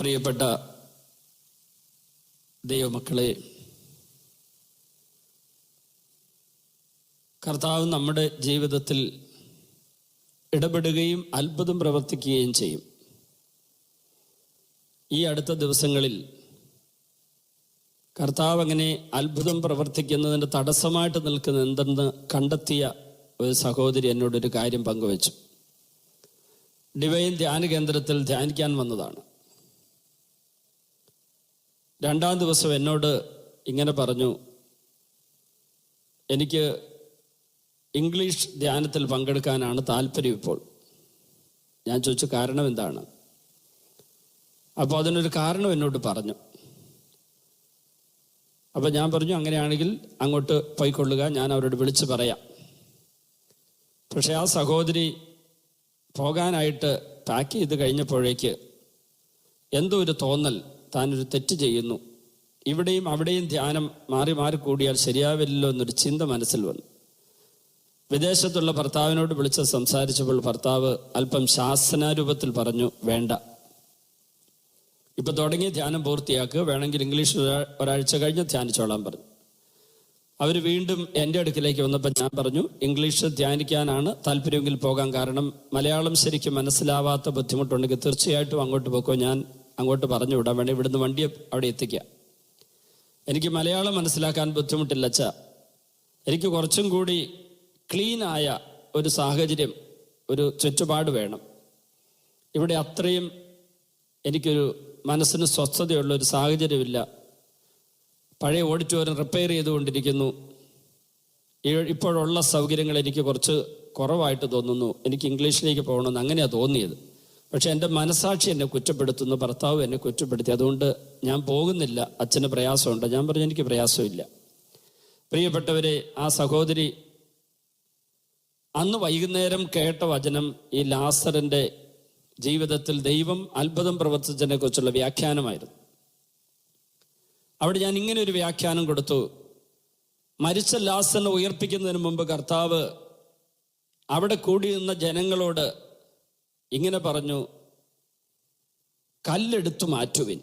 പ്രിയപ്പെട്ട ദൈവമക്കളെ കർത്താവ് നമ്മുടെ ജീവിതത്തിൽ ഇടപെടുകയും അത്ഭുതം പ്രവർത്തിക്കുകയും ചെയ്യും. ഈ അടുത്ത ദിവസങ്ങളിൽ കർത്താവ് അങ്ങനെ അത്ഭുതം പ്രവർത്തിക്കുന്നതിന്റെ തടസ്സമായിട്ട് നിൽക്കുന്ന എന്തെന്ന് കണ്ടെത്തിയ ഒരു സഹോദരി എന്നോടൊരു കാര്യം പങ്കുവച്ചു. ഡിവൈൻ ധ്യാന കേന്ദ്രത്തിൽ ധ്യാനിക്കാൻ വന്നതാണ്. രണ്ടാം ദിവസം എന്നോട് ഇങ്ങനെ പറഞ്ഞു എനിക്ക് ഇംഗ്ലീഷ് ധ്യാനത്തിൽ പങ്കെടുക്കാനാണ് താല്പര്യം ഇപ്പോൾ. ഞാൻ ചോദിച്ചു കാരണം എന്താണ്? അപ്പോൾ അതിനൊരു കാരണം എന്നോട് പറഞ്ഞു. അപ്പോൾ ഞാൻ പറഞ്ഞു അങ്ങനെയാണെങ്കിൽ അങ്ങോട്ട് പോയിക്കൊള്ളുക ഞാൻ അവരോട് വിളിച്ച് പറയാം. പക്ഷെ ആ സഹോദരി പോകാനായിട്ട് പാക്ക് ചെയ്ത് കഴിഞ്ഞപ്പോഴേക്ക് എന്തോ ഒരു തോന്നൽ താനൊരു തെറ്റ് ചെയ്യുന്നു. ഇവിടെയും അവിടെയും ധ്യാനം മാറി മാറി കൂടിയാൽ ശരിയാവില്ലല്ലോ എന്നൊരു ചിന്ത മനസ്സിൽ വന്നു. വിദേശത്തുള്ള ഭർത്താവിനോട് വിളിച്ച് സംസാരിച്ചപ്പോൾ ഭർത്താവ് അല്പം ശാസനാരൂപത്തിൽ പറഞ്ഞു വേണ്ട. ഇപ്പൊ തുടങ്ങിയ ധ്യാനം പൂർത്തിയാക്കുക വേണമെങ്കിൽ ഇംഗ്ലീഷ് ഒരാഴ്ച കഴിഞ്ഞ് ധ്യാനിച്ചോളാൻ പറഞ്ഞു. അവർ വീണ്ടും എന്റെ അടുക്കിലേക്ക് വന്നപ്പോൾ ഞാൻ പറഞ്ഞു ഇംഗ്ലീഷ് ധ്യാനിക്കാനാണ് താല്പര്യമെങ്കിൽ പോകാൻ കാരണം മലയാളം ശരിക്കും മനസ്സിലാവാത്ത ബുദ്ധിമുട്ടുണ്ടെങ്കിൽ തീർച്ചയായിട്ടും അങ്ങോട്ട് പോക്കോ. ഞാൻ അങ്ങോട്ട് പറഞ്ഞു വിടാം വേണ്ടി ഇവിടുന്ന് വണ്ടി അവിടെ എത്തിക്കാം എനിക്ക് മലയാളം മനസ്സിലാക്കാൻ ബുദ്ധിമുട്ടില്ല അച്ഛ. എനിക്ക് കുറച്ചും കൂടി ക്ലീൻ ആയ ഒരു സാഹചര്യം ഒരു ചുറ്റുപാട് വേണം. ഇവിടെ അത്രയും എനിക്കൊരു മനസ്സിന് സ്വസ്ഥതയുള്ള ഒരു സാഹചര്യമില്ല. പഴയ ഓഡിറ്റോറിയം റിപ്പയർ ചെയ്തുകൊണ്ടിരിക്കുന്നു. ഇപ്പോഴുള്ള സൗകര്യങ്ങൾ എനിക്ക് കുറച്ച് കുറവായിട്ട് തോന്നുന്നു. എനിക്ക് ഇംഗ്ലീഷിലേക്ക് പോകണമെന്ന് അങ്ങനെയാണ് തോന്നിയത്. പക്ഷെ എന്റെ മനസാക്ഷി എന്നെ കുറ്റപ്പെടുത്തുന്നു ഭർത്താവ് എന്നെ കുറ്റപ്പെടുത്തി. അതുകൊണ്ട് ഞാൻ പോകുന്നില്ല. അച്ഛന് പ്രയാസമുണ്ട്. ഞാൻ പറഞ്ഞു എനിക്ക് പ്രയാസമില്ല. പ്രിയപ്പെട്ടവരെ ആ സഹോദരി അന്ന് വൈകുന്നേരം കേട്ട വചനം ഈ ലാസറിന്റെ ജീവിതത്തിൽ ദൈവം അത്ഭുതം പ്രവർത്തിച്ചതിനെ കുറിച്ചുള്ള വ്യാഖ്യാനമായിരുന്നു. അവിടെ ഞാൻ ഇങ്ങനെ ഒരു വ്യാഖ്യാനം കൊടുത്തു. മരിച്ച ലാസറിനെ ഉയർപ്പിക്കുന്നതിന് മുമ്പ് കർത്താവ് അവിടെ കൂടിയിരുന്ന ജനങ്ങളോട് ഇങ്ങനെ പറഞ്ഞു കല്ലെടുത്തു മാറ്റുവിൻ.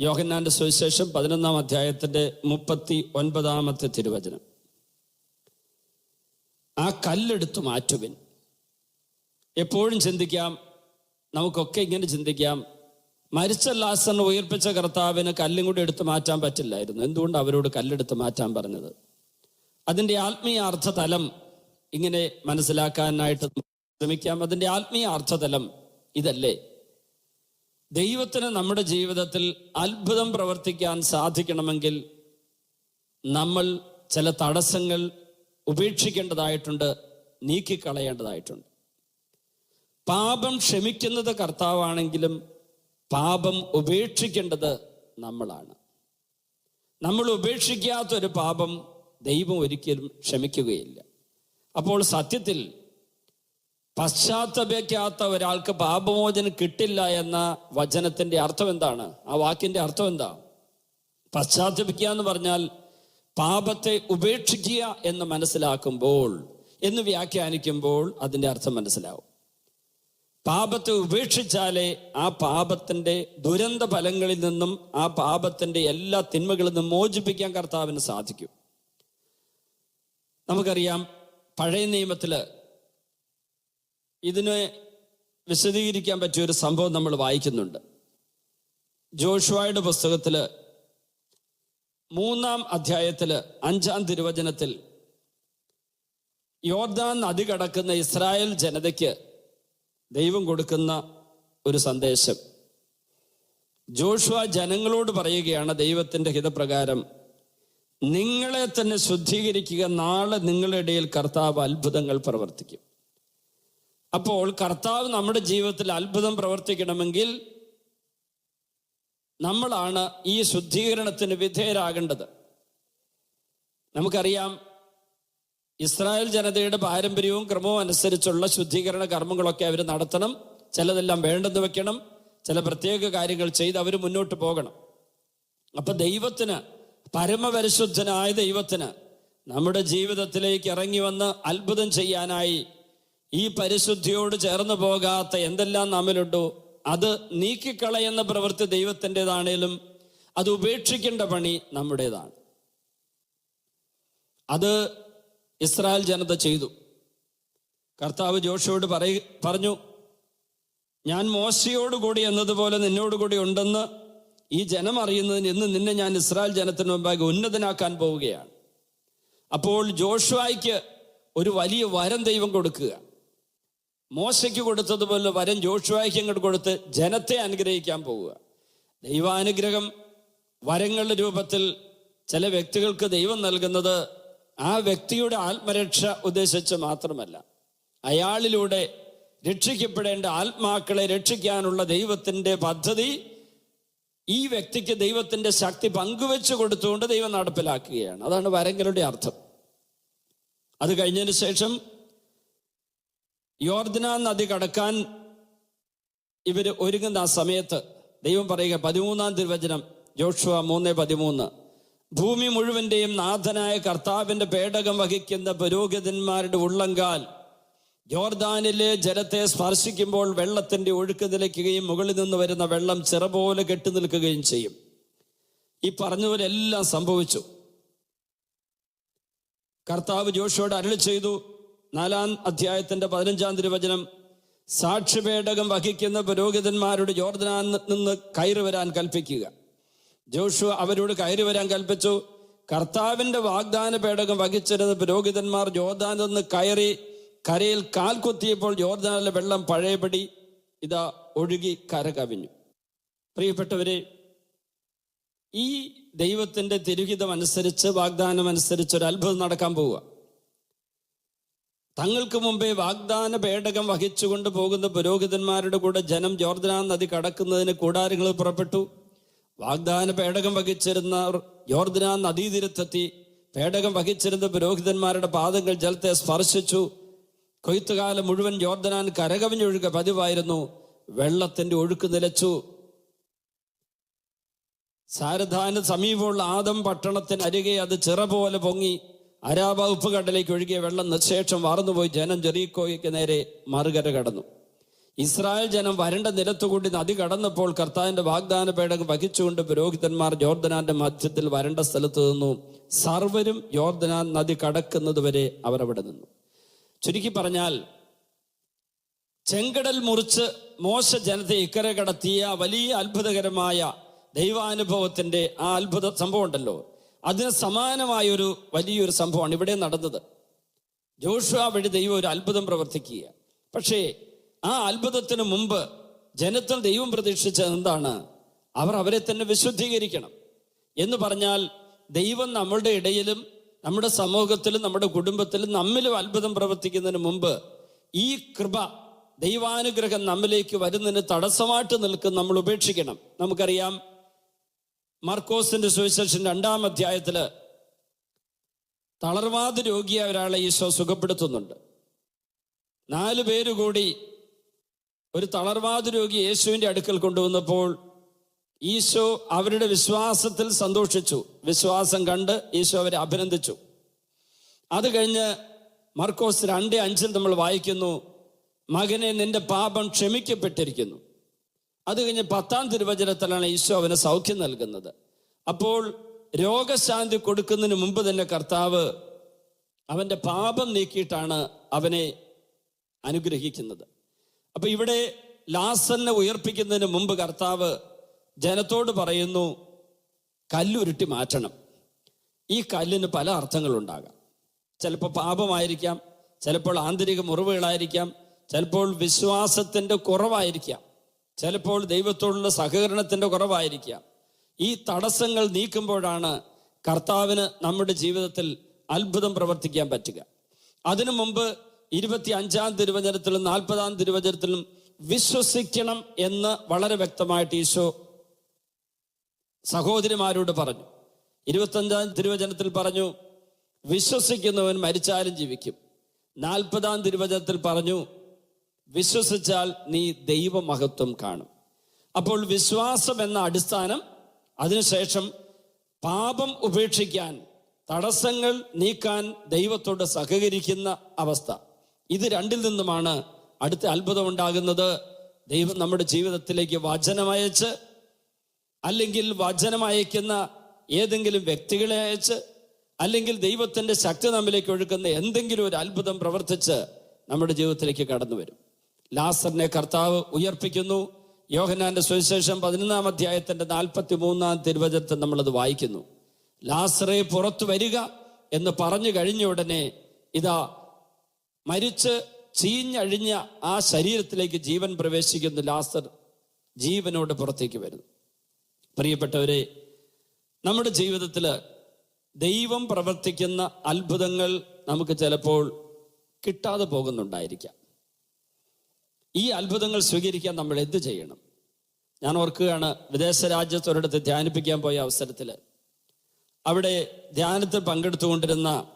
യോഹന്നാന്റെ സുവിശേഷം പതിനൊന്നാം അധ്യായത്തിന്റെ മുപ്പത്തി ഒൻപതാമത്തെ തിരുവചനം. ആ കല്ലെടുത്തു മാറ്റുവിൻ. എപ്പോഴും ചിന്തിക്കാം നമുക്കൊക്കെ ഇങ്ങനെ ചിന്തിക്കാം മരിച്ച ലാസറിനെ ഉയർപ്പിച്ച കർത്താവിന് കല്ലും കൂടി എടുത്തു മാറ്റാൻ പറ്റില്ലായിരുന്നു. എന്തുകൊണ്ട് അവരോട് കല്ലെടുത്ത് മാറ്റാൻ പറഞ്ഞത്? അതിന്റെ ആത്മീയ അർത്ഥതലം ഇങ്ങനെ മനസ്സിലാക്കാനായിട്ട് ശ്രമിക്കാം അതിന്റെ ആത്മീയ അർത്ഥതലം ഇതല്ലേ? ദൈവത്തിന് നമ്മുടെ ജീവിതത്തിൽ അത്ഭുതം പ്രവർത്തിക്കാൻ സാധിക്കണമെങ്കിൽ നമ്മൾ ചില തടസ്സങ്ങൾ ഉപേക്ഷിക്കേണ്ടതായിട്ടുണ്ട് നീക്കിക്കളയേണ്ടതായിട്ടുണ്ട്. പാപം ക്ഷമിക്കുന്നത് കർത്താവാണെങ്കിലും പാപം ഉപേക്ഷിക്കേണ്ടത് നമ്മളാണ്. നമ്മൾ ഉപേക്ഷിക്കാത്തൊരു പാപം ദൈവം ഒരിക്കലും ക്ഷമിക്കുകയില്ല. അപ്പോൾ സത്യത്തിൽ പശ്ചാത്തപിക്കാത്ത ഒരാൾക്ക് പാപമോചനം കിട്ടില്ല എന്ന വചനത്തിന്റെ അർത്ഥം എന്താണ്? ആ വാക്കിന്റെ അർത്ഥം എന്താ? പശ്ചാത്തപിക്കുക എന്ന് പറഞ്ഞാൽ പാപത്തെ ഉപേക്ഷിക്കുക എന്ന് മനസ്സിലാക്കുമ്പോൾ എന്ന് വ്യാഖ്യാനിക്കുമ്പോൾ അതിന്റെ അർത്ഥം മനസ്സിലാവും. പാപത്തെ ഉപേക്ഷിച്ചാലേ ആ പാപത്തിന്റെ ദുരന്ത ഫലങ്ങളിൽ നിന്നും ആ പാപത്തിന്റെ എല്ലാ തിന്മകളിൽ നിന്നും മോചിപ്പിക്കാൻ കർത്താവിന് സാധിക്കും. നമുക്കറിയാം പഴയ നിയമത്തിൽ ഇതിനെ വിശദീകരിക്കാൻ പറ്റിയ ഒരു സംഭവം നമ്മൾ വായിക്കുന്നുണ്ട്. ജോഷുവായുടെ പുസ്തകത്തിൽ മൂന്നാം അധ്യായത്തിൽ അഞ്ചാം തിരുവചനത്തിൽ യോർദാൻ നദി കടക്കുന്ന ഇസ്രായേൽ ജനതയ്ക്ക് ദൈവം കൊടുക്കുന്ന ഒരു സന്ദേശം. ജോഷുവ ജനങ്ങളോട് പറയുകയാണ് ദൈവത്തിന്റെ ഹിതപ്രകാരം നിങ്ങളെ തന്നെ ശുദ്ധീകരിക്കുക നാളെ നിങ്ങളുടെ ഇടയിൽ കർത്താവ് അത്ഭുതങ്ങൾ പ്രവർത്തിക്കും. അപ്പോൾ കർത്താവ് നമ്മുടെ ജീവിതത്തിൽ അത്ഭുതം പ്രവർത്തിക്കണമെങ്കിൽ നമ്മളാണ് ഈ ശുദ്ധീകരണത്തിന് വിധേയരാകേണ്ടത്. നമുക്കറിയാം ഇസ്രായേൽ ജനതയുടെ പാരമ്പര്യവും ക്രമവും അനുസരിച്ചുള്ള ശുദ്ധീകരണ കർമ്മങ്ങളൊക്കെ അവർ നടത്തണം. ചിലതെല്ലാം വേണ്ടെന്ന് വെക്കണം. ചില പ്രത്യേക കാര്യങ്ങൾ ചെയ്ത് അവർ മുന്നോട്ട് പോകണം. അപ്പൊ ദൈവത്തിന് പരമപരിശുദ്ധനായ ദൈവത്തിന് നമ്മുടെ ജീവിതത്തിലേക്ക് ഇറങ്ങി വന്ന് അത്ഭുതം ചെയ്യാനായി ഈ പരിശുദ്ധിയോട് ചേർന്ന് പോകാത്ത എന്തെല്ലാം നമ്മിലുണ്ടോ? അത് നീക്കിക്കളയുന്ന പ്രവൃത്തി ദൈവത്തിന്റെതാണേലും അത് ഉപേക്ഷിക്കേണ്ട പണി നമ്മുടേതാണ്. അത് ഇസ്രായേൽ ജനത ചെയ്തു. കർത്താവ് ജോഷിയോട് പറയ പറഞ്ഞു ഞാൻ മോശയോടുകൂടി എന്നതുപോലെ നിന്നോടുകൂടി ഉണ്ടെന്ന് ഈ ജനം അറിയുന്നതിന് ഇന്ന് നിന്നെ ഞാൻ ഇസ്രായേൽ ജനത്തിന് മുമ്പാകെ ഉന്നതനാക്കാൻ പോവുകയാണ്. അപ്പോൾ ജോഷുവായിക്ക് ഒരു വലിയ വരം ദൈവം കൊടുക്കുക. മോശയ്ക്ക് കൊടുത്തതുപോലെ വരം ജോഷുവായ്ക്ക് അങ്ങോട്ട് കൊടുത്ത് ജനത്തെ അനുഗ്രഹിക്കാൻ പോവുക. ദൈവാനുഗ്രഹം വരങ്ങളുടെ രൂപത്തിൽ ചില വ്യക്തികൾക്ക് ദൈവം നൽകുന്നത് ആ വ്യക്തിയുടെ ആത്മരക്ഷ ഉദ്ദേശിച്ച് മാത്രമല്ല. അയാളിലൂടെ രക്ഷിക്കപ്പെടേണ്ട ആത്മാക്കളെ രക്ഷിക്കാനുള്ള ദൈവത്തിന്റെ പദ്ധതി ഈ വ്യക്തിക്ക് ദൈവത്തിന്റെ ശക്തി പങ്കുവെച്ച് കൊടുത്തുകൊണ്ട് ദൈവം നടപ്പിലാക്കുകയാണ്. അതാണ് വരങ്ങളുടെ അർത്ഥം. അത് കഴിഞ്ഞതിന് ശേഷം യോർദന നദി കടക്കാൻ ഇവർ ഒരുങ്ങുന്ന ആ സമയത്ത് ദൈവം പറയുക പതിമൂന്നാം തിരുവചനം ജോഷുവ മൂന്ന് പതിമൂന്ന്. ഭൂമി മുഴുവന്റെയും നാഥനായ കർത്താവിന്റെ പേടകം വഹിക്കുന്ന പുരോഹിതന്മാരുടെ ഉള്ളങ്കാൽ ജോർദാനിലെ ജലത്തെ സ്പർശിക്കുമ്പോൾ വെള്ളത്തിന്റെ ഒഴുക്ക് നിലയ്ക്കുകയും മുകളിൽ നിന്ന് വരുന്ന വെള്ളം ചിറ പോലെ കെട്ടി നിൽക്കുകയും ചെയ്യും. ഈ പറഞ്ഞവരെല്ലാം സംഭവിച്ചു. കർത്താവ് ജോഷിയോട് അരുളി ചെയ്തു നാലാം അധ്യായത്തിന്റെ പതിനഞ്ചാം തിരുവചനം സാക്ഷിപേടകം വഹിക്കുന്ന പുരോഹിതന്മാരുടെ യോർദനാൻ നിന്ന് കയറി വരാൻ കൽപ്പിക്കുക. ജോഷു അവരോട് കയറി വരാൻ കൽപ്പിച്ചു. കർത്താവിന്റെ വാഗ്ദാന പേടകം വഹിച്ചിരുന്ന പുരോഹിതന്മാർ ജോർദാൻ നിന്ന് കയറി കരയിൽ കാൽ കുത്തിയപ്പോൾ ജോർദാനിലെ വെള്ളം പഴയപടി ഇതാ ഒഴുകി കര കവിഞ്ഞു. പ്രിയപ്പെട്ടവരെ ഈ ദൈവത്തിന്റെ തിരുഹിതം അനുസരിച്ച് വാഗ്ദാനം അനുസരിച്ച് ഒരു അത്ഭുതം നടക്കാൻ പോവുക. തങ്ങൾക്ക് മുമ്പേ വാഗ്ദാന പേടകം വഹിച്ചുകൊണ്ട് പോകുന്ന പുരോഹിതന്മാരുടെ കൂടെ ജനം ജോർദാൻ നദി കടക്കുന്നതിന് കൂടാരങ്ങൾ പുറപ്പെട്ടു. വാഗ്ദാന പേടകം വഹിച്ചിരുന്ന ജോർദാൻ നദീതീരത്തെത്തി പേടകം വഹിച്ചിരുന്ന പുരോഹിതന്മാരുടെ പാദങ്ങൾ ജലത്തെ സ്പർശിച്ചു. കൊയ്ത്തുകാലം മുഴുവൻ ജോർദനാൻ കരകവിഞ്ഞൊഴുക പതിവായിരുന്നു. വെള്ളത്തിന്റെ ഒഴുക്ക് നിലച്ചു. സാരധാന സമീപമുള്ള ആദം പട്ടണത്തിന് അരികെ അത് ചിറ പോലെ പൊങ്ങി. അരാബ ഉപ്പുകടലേക്ക് ഒഴുകിയ വെള്ളം നിശേഷം വാർന്നുപോയി. ജനം ജെറീക്കോയ്ക്ക് നേരെ മറുകര കടന്നു. ഇസ്രായേൽ ജനം വരണ്ട നിലത്തുകൂടി നദി കടന്നപ്പോൾ കർത്താവിന്റെ വാഗ്ദാന പേടകം വഹിച്ചുകൊണ്ട് പുരോഹിതന്മാർ ജോർദനാന്റെ മധ്യത്തിൽ വരണ്ട സ്ഥലത്ത് നിന്നു. സർവരും ജോർദനാൻ നദി കടക്കുന്നത് വരെ അവരവിടെ നിന്നു. ചുരുക്കി പറഞ്ഞാൽ ചെങ്കടൽ മുറിച്ച് മോശ ജനത്തെ ഇക്കരെ കടത്തിയ വലിയ അത്ഭുതകരമായ ദൈവാനുഭവത്തിന്റെ ആ അത്ഭുത സംഭവം ഉണ്ടല്ലോ അതിന് സമാനമായ ഒരു വലിയൊരു സംഭവമാണ് ഇവിടെ നടന്നത്. ജോഷുവ വഴി ദൈവം ഒരു അത്ഭുതം പ്രവർത്തിക്കുക പക്ഷേ ആ അത്ഭുതത്തിന് മുമ്പ് ജനത്തിൽ ദൈവം പ്രതീക്ഷിച്ചത് എന്താണ്? അവർ അവരെ തന്നെ വിശുദ്ധീകരിക്കണം. എന്ന് പറഞ്ഞാൽ ദൈവം നമ്മളുടെ ഇടയിലും നമ്മുടെ സമൂഹത്തിലും നമ്മുടെ കുടുംബത്തിലും നമ്മിലും അത്ഭുതം പ്രവർത്തിക്കുന്നതിന് മുമ്പ് ഈ കൃപ ദൈവാനുഗ്രഹം നമ്മിലേക്ക് വരുന്നതിന് തടസ്സമായിട്ട് നിൽക്കും നമ്മൾ ഉപേക്ഷിക്കണം. നമുക്കറിയാം മാർക്കോസിന്റെ സുവിശേഷം രണ്ടാം അധ്യായത്തിൽ തളർവാദ രോഗിയായ ഒരാളെ ഈശോ സുഖപ്പെടുത്തുന്നുണ്ട്. നാല് പേര് കൂടി ഒരു തളർവാദ രോഗി യേശുവിന്റെ അടുക്കൽ കൊണ്ടുവന്നപ്പോൾ ഈശോ അവരുടെ വിശ്വാസത്തിൽ സന്തോഷിച്ചു. വിശ്വാസം കണ്ട് ഈശോ അവരെ അഭിനന്ദിച്ചു. അത് കഴിഞ്ഞ് മർക്കോസ് രണ്ട് അഞ്ചിൽ നമ്മൾ വായിക്കുന്നു മകനെ നിന്റെ പാപം ക്ഷമിക്കപ്പെട്ടിരിക്കുന്നു. അത് കഴിഞ്ഞ് പത്താം തിരുവചനത്തിലാണ് ഈശോ അവന് സൗഖ്യം നൽകുന്നത്. അപ്പോൾ രോഗശാന്തി കൊടുക്കുന്നതിന് മുമ്പ് തന്നെ കർത്താവ് അവന്റെ പാപം നീക്കിയിട്ടാണ് അവനെ അനുഗ്രഹിക്കുന്നത്. അപ്പൊ ഇവിടെ ലാസനെ ഉയർപ്പിക്കുന്നതിന് മുമ്പ് കർത്താവ് ജനത്തോട് പറയുന്നു കല്ലുരുട്ടി മാറ്റണം. ഈ കല്ലിന് പല അർത്ഥങ്ങളുണ്ടാകാം. ചിലപ്പോൾ പാപമായിരിക്കാം ചിലപ്പോൾ ആന്തരിക മുറിവുകളായിരിക്കാം ചിലപ്പോൾ വിശ്വാസത്തിന്റെ കുറവായിരിക്കാം. ചിലപ്പോൾ ദൈവത്തോടുള്ള സഹകരണത്തിന്റെ കുറവായിരിക്കാം. ഈ തടസ്സങ്ങൾ നീക്കുമ്പോഴാണ് കർത്താവിന് നമ്മുടെ ജീവിതത്തിൽ അത്ഭുതം പ്രവർത്തിക്കാൻ പറ്റുക. അതിനു മുമ്പ് ഇരുപത്തി അഞ്ചാം തിരുവചനത്തിലും നാൽപ്പതാം തിരുവചനത്തിലും വിശ്വസിക്കണം എന്ന് വളരെ വ്യക്തമായിട്ട് ഈശോ സഹോദരിമാരോട് പറഞ്ഞു. ഇരുപത്തഞ്ചാം തിരുവചനത്തിൽ പറഞ്ഞു വിശ്വസിക്കുന്നവൻ മരിച്ചാലും ജീവിക്കും. നാൽപ്പതാം തിരുവചനത്തിൽ പറഞ്ഞു വിശ്വസിച്ചാൽ നീ ദൈവമഹത്വം കാണും. അപ്പോൾ വിശ്വാസം എന്ന അടിസ്ഥാനം അതിനുശേഷം പാപം ഉപേക്ഷിക്കാൻ തടസ്സങ്ങൾ നീക്കാൻ ദൈവത്തോട് സഹകരിക്കുന്ന അവസ്ഥ. ഇത് രണ്ടിൽ നിന്നുമാണ് അടുത്ത അത്ഭുതം ഉണ്ടാകുന്നത്. ദൈവം നമ്മുടെ ജീവിതത്തിലേക്ക് വചനമയച്ച് അല്ലെങ്കിൽ വചനം അയക്കുന്ന ഏതെങ്കിലും വ്യക്തികളെ അയച്ച് അല്ലെങ്കിൽ ദൈവത്തിന്റെ ശക്തി നമ്മിലേക്ക് ഒഴുക്കുന്ന എന്തെങ്കിലും ഒരു അത്ഭുതം പ്രവർത്തിച്ച് നമ്മുടെ ജീവിതത്തിലേക്ക് കടന്നു വരും ലാസറിനെ കർത്താവ് ഉയർപ്പിക്കുന്നു. യോഹനാന്റെ സുവിശേഷം പതിനൊന്നാം അധ്യായത്തിന്റെ നാൽപ്പത്തി മൂന്നാം തിരുവചനത്തിൽ നമ്മളത് വായിക്കുന്നു. ലാസറെ പുറത്തു വരിക എന്ന് പറഞ്ഞു കഴിഞ്ഞ ഉടനെ ഇതാ മരിച്ച് ചീഞ്ഞഴിഞ്ഞ ആ ശരീരത്തിലേക്ക് ജീവൻ പ്രവേശിക്കുന്ന ലാസർ ജീവനോട് പുറത്തേക്ക് വരുന്നു. പ്രിയപ്പെട്ടവരെ നമ്മുടെ ജീവിതത്തിൽ ദൈവം പ്രവർത്തിക്കുന്ന അത്ഭുതങ്ങൾ നമുക്ക് ചിലപ്പോൾ കിട്ടാതെ പോകുന്നുണ്ടായിരിക്കാം. ഈ അത്ഭുതങ്ങൾ സ്വീകരിക്കാൻ നമ്മൾ എന്ത് ചെയ്യണം? ഞാൻ ഓർക്കുകയാണ് വിദേശ രാജ്യത്തൊരിടത്ത് ധ്യാനിപ്പിക്കാൻ പോയ അവസരത്തിൽ അവിടെ ധ്യാനത്തിൽ പങ്കെടുത്തുകൊണ്ടിരുന്ന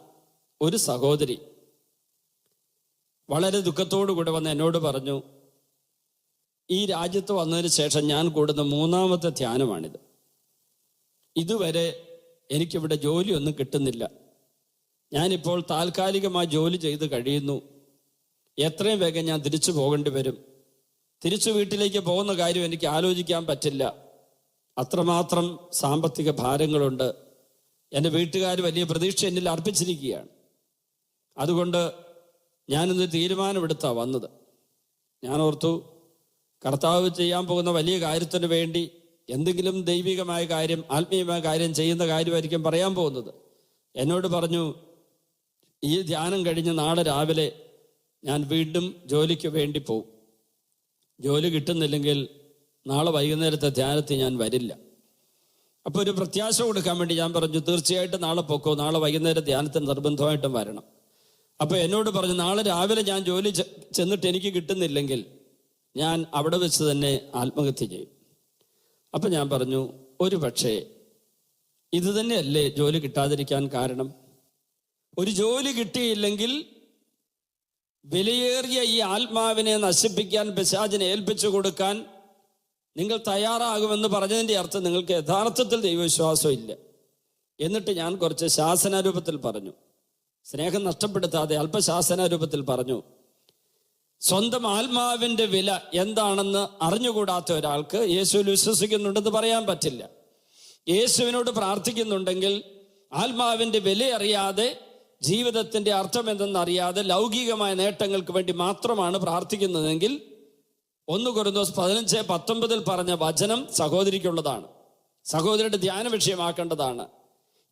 ഒരു സഹോദരി വളരെ ദുഃഖത്തോടു കൂടെ വന്ന് എന്നോട് പറഞ്ഞു ഈ രാജ്യത്ത് വന്നതിന് ശേഷം ഞാൻ കൂടുന്ന മൂന്നാമത്തെ ധ്യാനമാണിത്. ഇതുവരെ എനിക്കിവിടെ ജോലിയൊന്നും കിട്ടുന്നില്ല. ഞാനിപ്പോൾ താൽക്കാലികമായി ജോലി ചെയ്ത് കഴിയുന്നു. എത്രയും വേഗം ഞാൻ തിരിച്ചു പോകേണ്ടി വരും. തിരിച്ചു വീട്ടിലേക്ക് പോകുന്ന കാര്യം എനിക്ക് ആലോചിക്കാൻ പറ്റില്ല. അത്രമാത്രം സാമ്പത്തിക ഭാരങ്ങളുണ്ട്. എന്റെ വീട്ടുകാർ വലിയ പ്രതീക്ഷ എന്നിൽ അർപ്പിച്ചിരിക്കുകയാണ്. അതുകൊണ്ട് ഞാനിന്ന് തീരുമാനമെടുത്താ വന്നത്. ഞാൻ ഓർത്തു കർത്താവ് ചെയ്യാൻ പോകുന്ന വലിയ കാര്യത്തിന് വേണ്ടി എന്തെങ്കിലും ദൈവികമായ കാര്യം ആത്മീയമായ കാര്യം ചെയ്യുന്ന കാര്യമായിരിക്കും പറയാൻ പോകുന്നത്. എന്നോട് പറഞ്ഞു ഈ ധ്യാനം കഴിഞ്ഞ് നാളെ രാവിലെ ഞാൻ വീണ്ടും ജോലിക്ക് വേണ്ടി പോകും ജോലി കിട്ടുന്നില്ലെങ്കിൽ നാളെ വൈകുന്നേരത്തെ ധ്യാനത്തിൽ ഞാൻ വരില്ല. അപ്പോൾ ഒരു പ്രത്യാശ കൊടുക്കാൻ വേണ്ടി ഞാൻ പറഞ്ഞു തീർച്ചയായിട്ടും നാളെ പൊക്കോ നാളെ വൈകുന്നേരം ധ്യാനത്തിന് നിർബന്ധമായിട്ടും വരണം. അപ്പോൾ എന്നോട് പറഞ്ഞു നാളെ രാവിലെ ഞാൻ ജോലി ചെന്നിട്ട് എനിക്ക് കിട്ടുന്നില്ലെങ്കിൽ ഞാൻ അവിടെ വെച്ച് തന്നെ ആത്മഹത്യ ചെയ്യും. അപ്പം ഞാൻ പറഞ്ഞു ഒരു പക്ഷേ ഇത് തന്നെയല്ലേ ജോലി കിട്ടാതിരിക്കാൻ കാരണം? ഒരു ജോലി കിട്ടിയില്ലെങ്കിൽ വിലയേറിയ ഈ ആത്മാവിനെ നശിപ്പിക്കാൻ പിശാചിനെ ഏൽപ്പിച്ചു കൊടുക്കാൻ നിങ്ങൾ തയ്യാറാകുമെന്ന് പറഞ്ഞതിന്റെ അർത്ഥം നിങ്ങൾക്ക് യഥാർത്ഥത്തിൽ ദൈവവിശ്വാസം ഇല്ല. എന്നിട്ട് ഞാൻ കുറച്ച് ശാസനാരൂപത്തിൽ പറഞ്ഞു. സ്നേഹം നഷ്ടപ്പെടുത്താതെ അല്പശാസനാരൂപത്തിൽ പറഞ്ഞു. സ്വന്തം ആത്മാവിന്റെ വില എന്താണെന്ന് അറിഞ്ഞുകൂടാത്ത ഒരാൾക്ക് യേശുവിൽ വിശ്വസിക്കുന്നുണ്ടെന്ന് പറയാൻ പറ്റില്ല. യേശുവിനോട് പ്രാർത്ഥിക്കുന്നുണ്ടെങ്കിൽ ആത്മാവിന്റെ വില അറിയാതെ ജീവിതത്തിന്റെ അർത്ഥം എന്തെന്നറിയാതെ ലൗകികമായ നേട്ടങ്ങൾക്ക് വേണ്ടി മാത്രമാണ് പ്രാർത്ഥിക്കുന്നതെങ്കിൽ ഒന്ന് കുറുന്തോസ് പതിനഞ്ച് പത്തൊമ്പതിൽ പറഞ്ഞ വചനം സഹോദരിക്കുള്ളതാണ്. സഹോദരിയുടെ ധ്യാന വിഷയമാക്കേണ്ടതാണ്.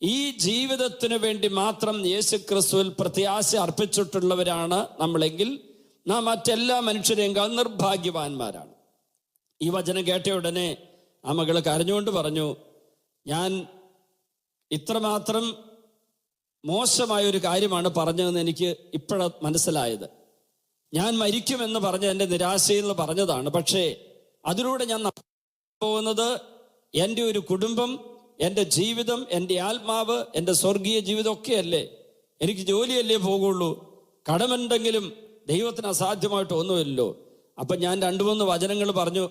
ഈ ജീവിതത്തിന് വേണ്ടി മാത്രം യേശു ക്രിസ്തുവിൽ പ്രത്യാശ അർപ്പിച്ചിട്ടുള്ളവരാണ് നമ്മളെങ്കിൽ നാം മറ്റെല്ലാ മനുഷ്യരെയും നിർഭാഗ്യവാന്മാരാണ്. ഈ വചനം കേട്ട ഉടനെ ആ മകൾ കരഞ്ഞുകൊണ്ട് പറഞ്ഞു ഞാൻ ഇത്രമാത്രം മോശമായ ഒരു കാര്യമാണ് പറഞ്ഞതെന്ന് എനിക്ക് ഇപ്പോഴ മനസ്സിലായത്. ഞാൻ മരിക്കുമെന്ന് പറഞ്ഞ എന്റെ നിരാശയിൽ നിന്ന് പറഞ്ഞതാണ്. പക്ഷേ അതിലൂടെ ഞാൻ പോകുന്നത് എന്റെ ഒരു കുടുംബം എന്റെ ജീവിതം എന്റെ ആത്മാവ് എന്റെ സ്വർഗീയ ജീവിതം ഒക്കെയല്ലേ. എനിക്ക് ജോലിയല്ലേ പോകുള്ളൂ. കടമുണ്ടെങ്കിലും ദൈവത്തിന് അസാധ്യമായിട്ട് ഒന്നുമില്ലല്ലോ. അപ്പം ഞാൻ രണ്ടു മൂന്ന് വചനങ്ങൾ പറഞ്ഞു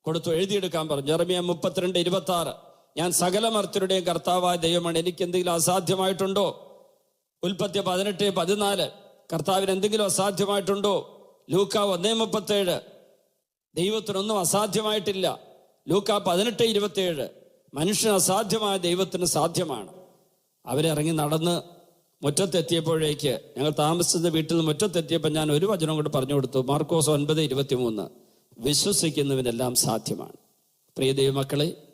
കൊടുത്തു എഴുതിയെടുക്കാൻ പറഞ്ഞു. ജെറമിയ മുപ്പത്തിരണ്ട് ഇരുപത്തി ആറ് ഞാൻ സകല മർത്തരുടെയും കർത്താവായ ദൈവമാണ്. എനിക്ക് എന്തെങ്കിലും അസാധ്യമായിട്ടുണ്ടോ? ഉൽപ്പത്തി പതിനെട്ട് പതിനാല്. കർത്താവിന് എന്തെങ്കിലും അസാധ്യമായിട്ടുണ്ടോ? ലൂക്ക ഒന്നേ മുപ്പത്തേഴ്. ദൈവത്തിനൊന്നും അസാധ്യമായിട്ടില്ല. ലൂക്ക പതിനെട്ട് ഇരുപത്തിയേഴ് മനുഷ്യന് അസാധ്യമായ ദൈവത്തിന് സാധ്യമാണ്. അവരിറങ്ങി നടന്ന് മുറ്റത്തെത്തിയപ്പോഴേക്ക് ഞങ്ങൾ താമസിച്ച വീട്ടിൽ നിന്ന് മുറ്റത്തെത്തിയപ്പോൾ ഞാൻ ഒരു വചനം കൂടെ പറഞ്ഞു കൊടുത്തു. മാർക്കോസ് ഒൻപത് ഇരുപത്തിമൂന്ന്. വിശ്വസിക്കുന്നവനെല്ലാം സാധ്യമാണ്. പ്രിയ ദൈവമക്കളെ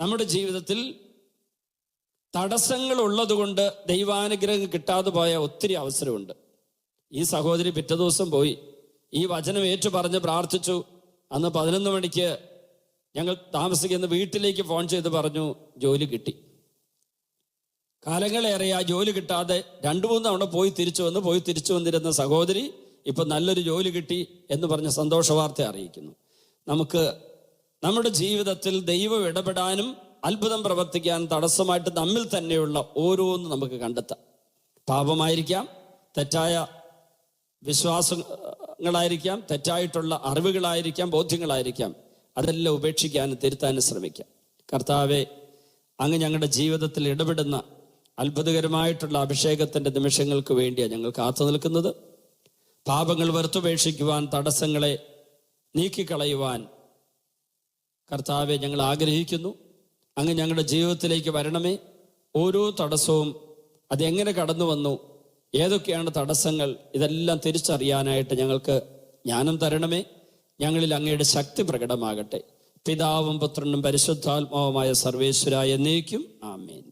നമ്മുടെ ജീവിതത്തിൽ തടസ്സങ്ങൾ ഉള്ളതുകൊണ്ട് ദൈവാനുഗ്രഹം കിട്ടാതെ പോയ ഒത്തിരി അവസരമുണ്ട്. ഈ സഹോദരി പിറ്റേ ദിവസം പോയി. ഈ വചനം ഏറ്റു പറഞ്ഞ് പ്രാർത്ഥിച്ചു. അന്ന് പതിനൊന്ന് മണിക്ക് ഞങ്ങൾ താമസിക്കുന്ന വീട്ടിലേക്ക് ഫോൺ ചെയ്ത് പറഞ്ഞു ജോലി കിട്ടി. കാലങ്ങളേറെ ആ ജോലി കിട്ടാതെ രണ്ടു മൂന്ന് തവണ പോയി തിരിച്ചു വന്ന് പോയി തിരിച്ചു വന്നിരുന്ന സഹോദരി ഇപ്പൊ നല്ലൊരു ജോലി കിട്ടി എന്ന് പറഞ്ഞ സന്തോഷ വാർത്ത അറിയിക്കുന്നു. നമുക്ക് നമ്മുടെ ജീവിതത്തിൽ ദൈവം ഇടപെടാനും അത്ഭുതം പ്രവർത്തിക്കാൻ തടസ്സമായിട്ട് നമ്മിൽ തന്നെയുള്ള ഓരോന്ന് നമുക്ക് കണ്ടെത്താം. പാപമായിരിക്കാം തെറ്റായ വിശ്വാസങ്ങളായിരിക്കാം തെറ്റായിട്ടുള്ള അറിവുകളായിരിക്കാം ബോധ്യങ്ങളായിരിക്കാം. അതെല്ലാം ഉപേക്ഷിക്കാനും തിരുത്താനും ശ്രമിക്കാം. കർത്താവെ അങ്ങ് ഞങ്ങളുടെ ജീവിതത്തിൽ ഇടപെടുന്ന അത്ഭുതകരമായിട്ടുള്ള അഭിഷേകത്തിന്റെ നിമിഷങ്ങൾക്ക് വേണ്ടിയാണ് ഞങ്ങൾ കാത്തു നിൽക്കുന്നത്. പാപങ്ങൾ വെറുത്തുപേക്ഷിക്കുവാൻ തടസ്സങ്ങളെ നീക്കിക്കളയുവാൻ കർത്താവെ ഞങ്ങൾ ആഗ്രഹിക്കുന്നു. അങ്ങ് ഞങ്ങളുടെ ജീവിതത്തിലേക്ക് വരണമേ. ഓരോ തടസ്സവും അതെങ്ങനെ കടന്നു വന്നു? ഏതൊക്കെയാണ് തടസ്സങ്ങൾ? ഇതെല്ലാം തിരിച്ചറിയാനായിട്ട് ഞങ്ങൾക്ക് ജ്ഞാനം തരണമേ. ഞങ്ങളിൽ അങ്ങയുടെ ശക്തി പ്രകടമാകട്ടെ. പിതാവും പുത്രനും പരിശുദ്ധാത്മാവുമായ സർവേശ്വരായ എന്നേക്കും. ആമേൻ.